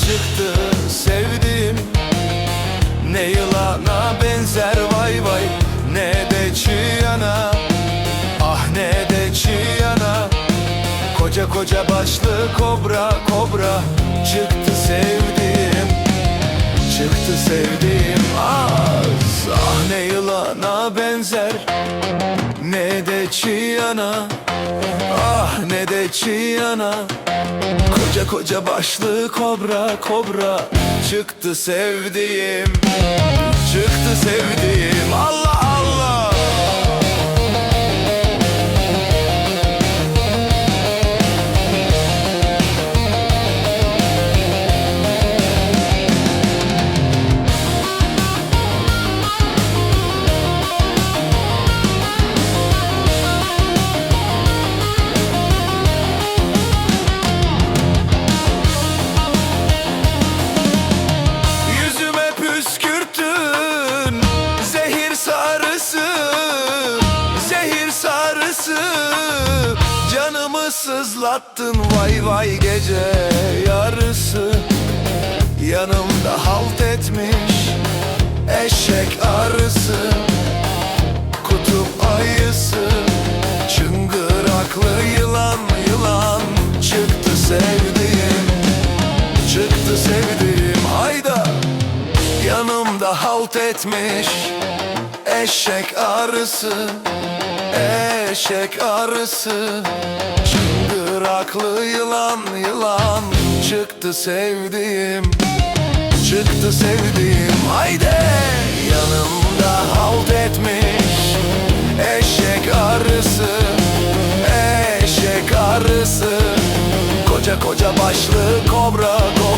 çıktı sevdiğim Ne yılana benzer vay vay Ne de çiyana Ah ne de çiyana Koca koca başlı kobra kobra Çıktı sevdiğim Çıktı sevdiğim az ah, ah ne yılana benzer ne de çiyana Ah ne de çiyana Koca koca başlı kobra kobra. Çıktı sevdiğim Çıktı sevdiğim. Allah sızlattın. Vay vay gece yarısı. Yanımda halt etmiş Eşek arısı. Kutup ayısı. Çıngıraklı yılan yılan. Çıktı sevdiğim Çıktı sevdiğim. Hayda! Yanımda halt etmiş Eşek arısı. Eşek arısı. Çıngıraklı yılan yılan. Çıktı sevdiğim Çıktı sevdiğim. Haydi! Yanımda halt etmiş Eşek arısı Eşek arısı. Koca koca başlı kobra kobra